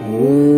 Ooh.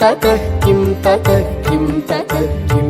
ततः किं ततः किं ततः किम्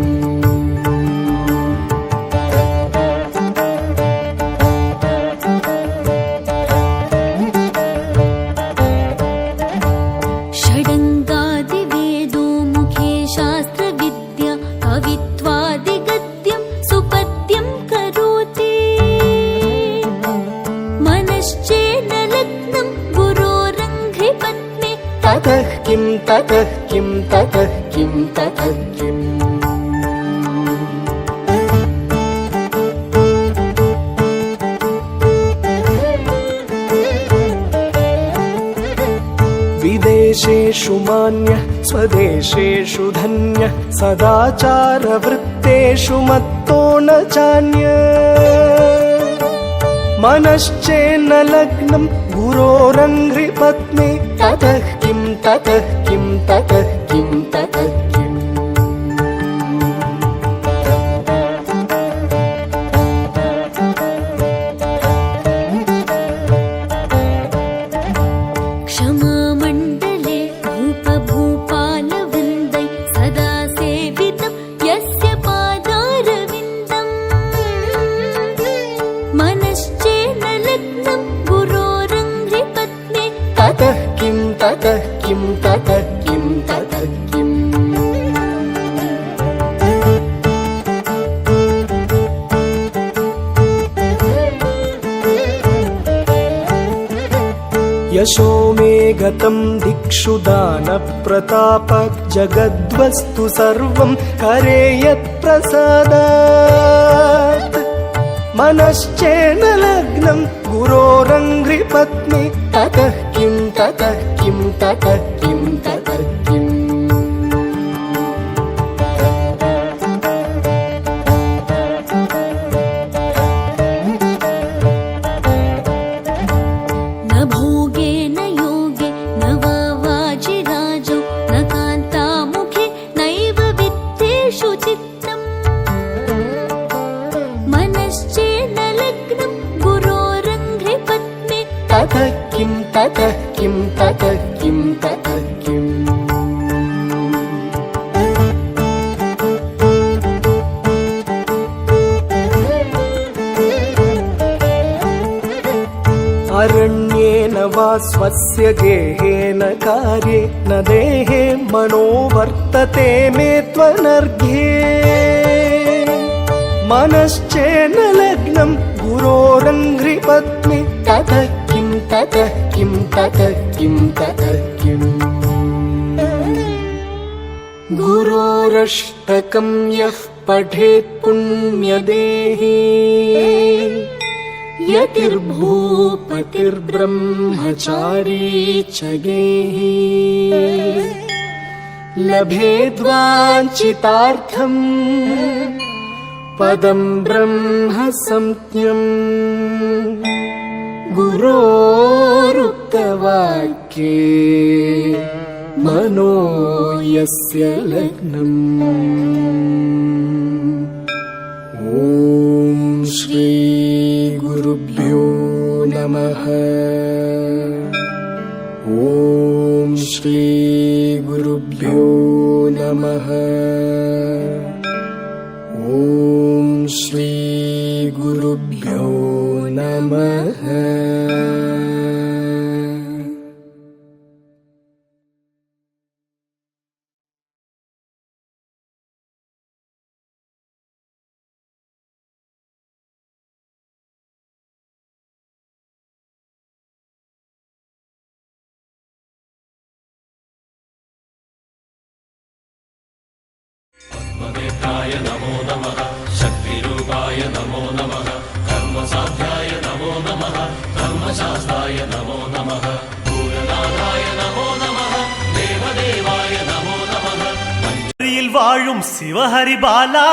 विदेशेषु मान्यः स्वदेशेषु धन्यः सदाचारवृत्तेषु मत्तो न चान्य मनश्चेन्न लग्नं गुरोरङ्घ्रिपद्मे ततः किं ततः किं ततः किं ततः ततः किं ततः किं ततः किम् यशो मे गतं दिक्षु दानप्रताप जगद्वस्तु सर्वं करे यत्प्रसादात् मनश्चेन लग्नं गुरोरङ्घ्रिपत्नी ततः किं తక్కిం తక్కిం अरण्येन वा स्वस्य गेहेन कार्ये न देहे मनो वर्तते मे त्वनर्घ्ये। मनश्चेन लग्नं गुरोरङ्घ्रिपत्नि ततः किं ततः किं ततः किं ततः किम्। गुरोरष्टकं यः पठेत् पुण्यदेही यतिर्भूपतिर्ब्रह्मचारी च गेही लभेद्वाञ्छितार्थम् पदं ब्रह्म संज्ञम् गुरोरुक्तवाक्ये मनो यस्य लग्नम् ॐ श्रीगुरुभ्यो नमः। ॐ श्रीगुरुभ्यो नमः। மகேத்தாய நமோ நம சக்தி ரூபாய நமோ நம கர்மசாத்தியாய நமோ நம கர்மசாஸ்தாய நமோ நம பூரநாதாய நமோ நம தேவதேவாய நமோ நம வாழும் சிவஹரிபாலா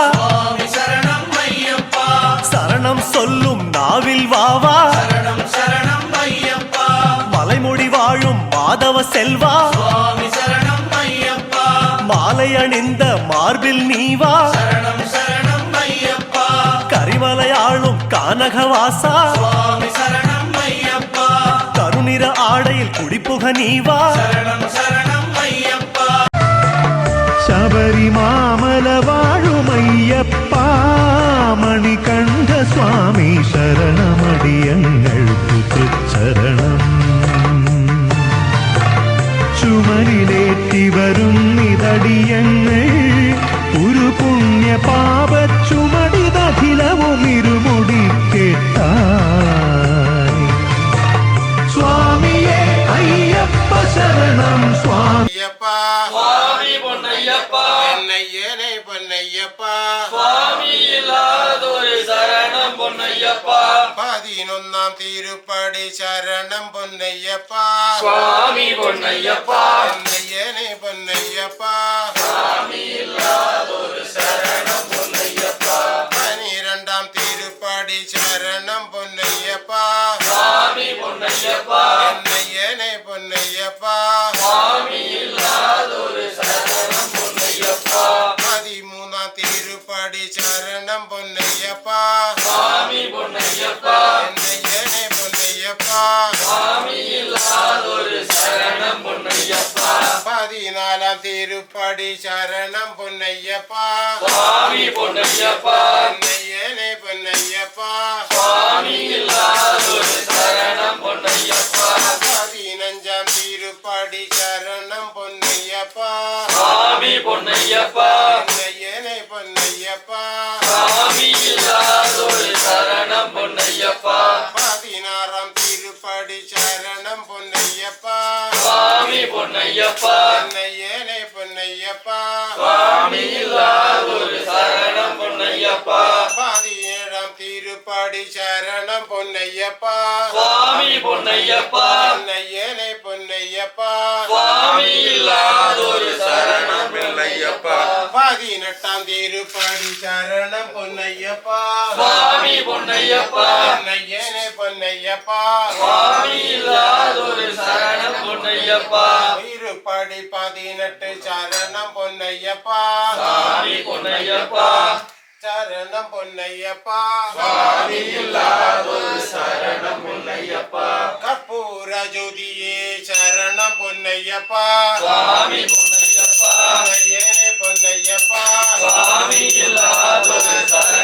சரணம் ஐயப்பா சரணம் சொல்லும் நாவில் வாவா சரணம் சரணம் ஐயப்பா மலைமொழி வாழும் மாதவ செல்வா சரணம் மாலை அணிந்த மார்பில் நீவா சரணம் சரணம் ஐயப்பா கரிமலையாளும் கானகவாசா சுவாமி சரணம் ஐயப்பா கருநிற ஆடையில் குடிப்புக நீவா சரணம் சரணம் ஐயப்பா ശബരിമാമല വാഴുമയ്യപ്പ മണികണ്ഠ സ്വാമി ശരണമടിയങ്ങൾക്ക് തൃച്ചരണം ചുമരിലേറ്റി വരും பொன்னையனே பொன்னையப்பா சுவாமி இல்லாதொரு சரணம் பொன்னையப்பா. பதினொன்னாம் திருப்படி சரணம் பொன்னையப்பா. சுவாமி பொன்னையப்பா. பொன்னையனே பொன்னையப்பா. பனிரெண்டாம் திருப்படி சரணம் பொன்னையப்பா. சுவாமி பொன்னையப்பா. பொன்னையனே பொன்னையப்பா பதினாலாம் திருப்படி சரணம் பொன்னையப்பா. சுவாமி பொன்னையப்பா. பொன்னையனே பொன்னையப்பா. சுவாமி இல்லாதொரு சரணம் பொன்னையப்பா. பதினஞ்சாம் திருப்படி சரணம் பொன்னையப்பா. சுவாமி பொன்னையப்பா. பொன்னையனே பொன்னையப்பா. சுவாமி இல்லாதொரு சரணம் சுவாமி பொன்னையப்பா. பொன்னையனே பொன்னையப்பா. சுவாமி இல்லாதொரு சரணம் பொன்னையப்பா. பதினேழாம் திருப்படி சரணம் பொன்னையப்பா. சுவாமி பொன்னையப்பா. பொன்னையனே பொன்னையப்பா. சுவாமி இல்லாதொரு சரணம் பொன்னையப்பா. பதினெட்டாம் திருப்படி சரணம் பொன்னையப்பா. சுவாமி பொன்னையப்பா. பொன்னையனே பொன்னையப்பா. சுவாமி பொன்னையப்பா. திருப்படி பதினெட்டு சரணம் பொன்னையப்பா. சுவாமி பொன்னையப்பா. சரணம் பொன்னையப்பா. சுவாமி இல்லாதொரு சரணம் பொன்னையப்பா. கற்பூர ஜோதியே சரணம் பொன்னையப்பா. சுவாமி பொன்னையப்பா. பொன்னையப்பா. சுவாமி இல்லாதொரு சரணம்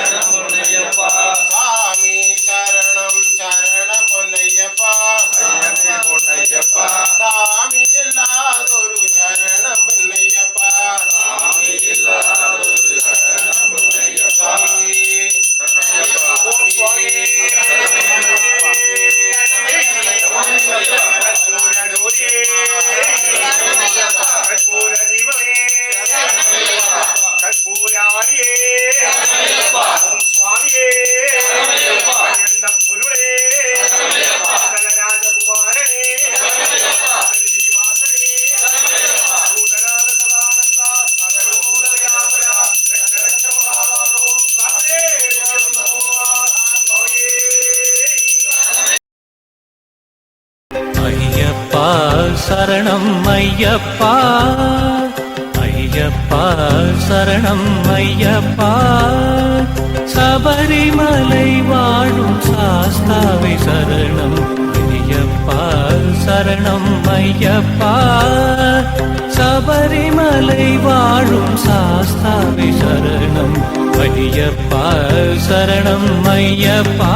ஐயப்பா சரணம் ஐயப்பா. ஐயப்பா சரணம் ஐயப்பா. சபரிமலை வாழும் சாஸ்தாவை சரணம் ஐயப்பா சரணம் ஐயப்பா. சபரிமலை வாழும் சாஸ்தாவை சரணம் ஐயப்பா சரணம் ஐயப்பா.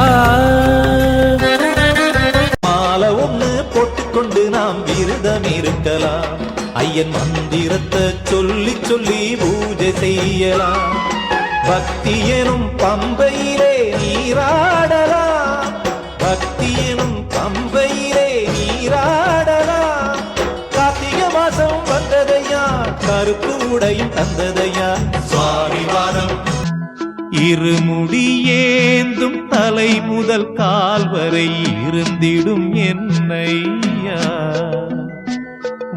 ஐயன் மந்திரத்தை சொல்லி சொல்லி பூஜை செய்யலாம். பக்தி எனும் பம்பையிலே நீராடலாம். பக்தி எனும் பம்பையிலே நீராடலாம். கார்த்திகை மாசம் வந்ததையா கருப்பு உடையும் தந்ததையா? சுவாமி வாரம் இருமுடி ஏந்தும் தலை முதல் கால் வரை இருந்திடும் என்னையா?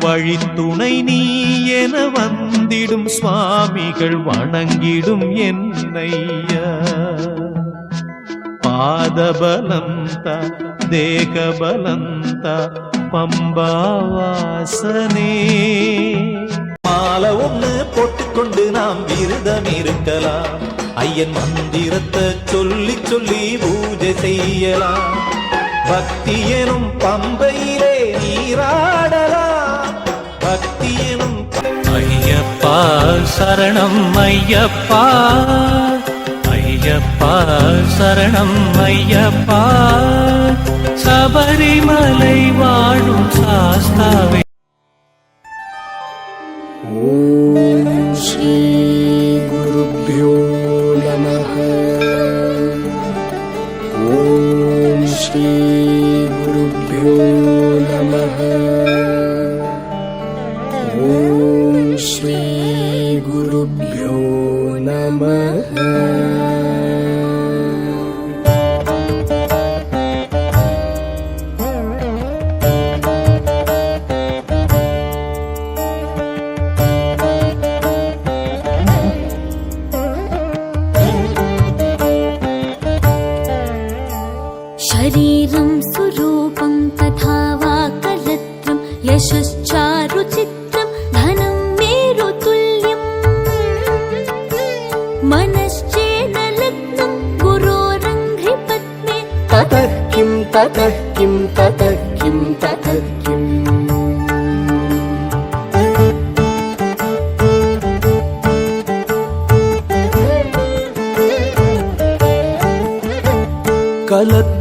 வழித்துணை நீ என வந்திடும் சுவாமிகள் வணங்கிடும் என்னையா. பாதபலந்த தேகபலந்த பம்பாவாசனே. மால ஒண்ணு போட்டுக்கொண்டு நாம் விரதம் இருக்கலாம். ஐயன் மந்திரத்தை சொல்லி சொல்லி பூஜை செய்யலாம். பக்தி எனும் பம்பையிலே நீராட சத்தியமும் ஐயப்பா சரணம் ஐயப்பா. ஐயப்பா சரணம் ஐயப்பா. சபரிமலை வாழும் சாஸ்தாவே. ஓம் ஸ்ரீ शरीरं सुरूपं तथा वा करत्रं यशश्चारुचित्रं धनं मेरुतुल्यम् मनश्चेन लग्नं गुरोरङ्घ्रिपद्मे ततः किं ततः किं ततः किं ततः किम्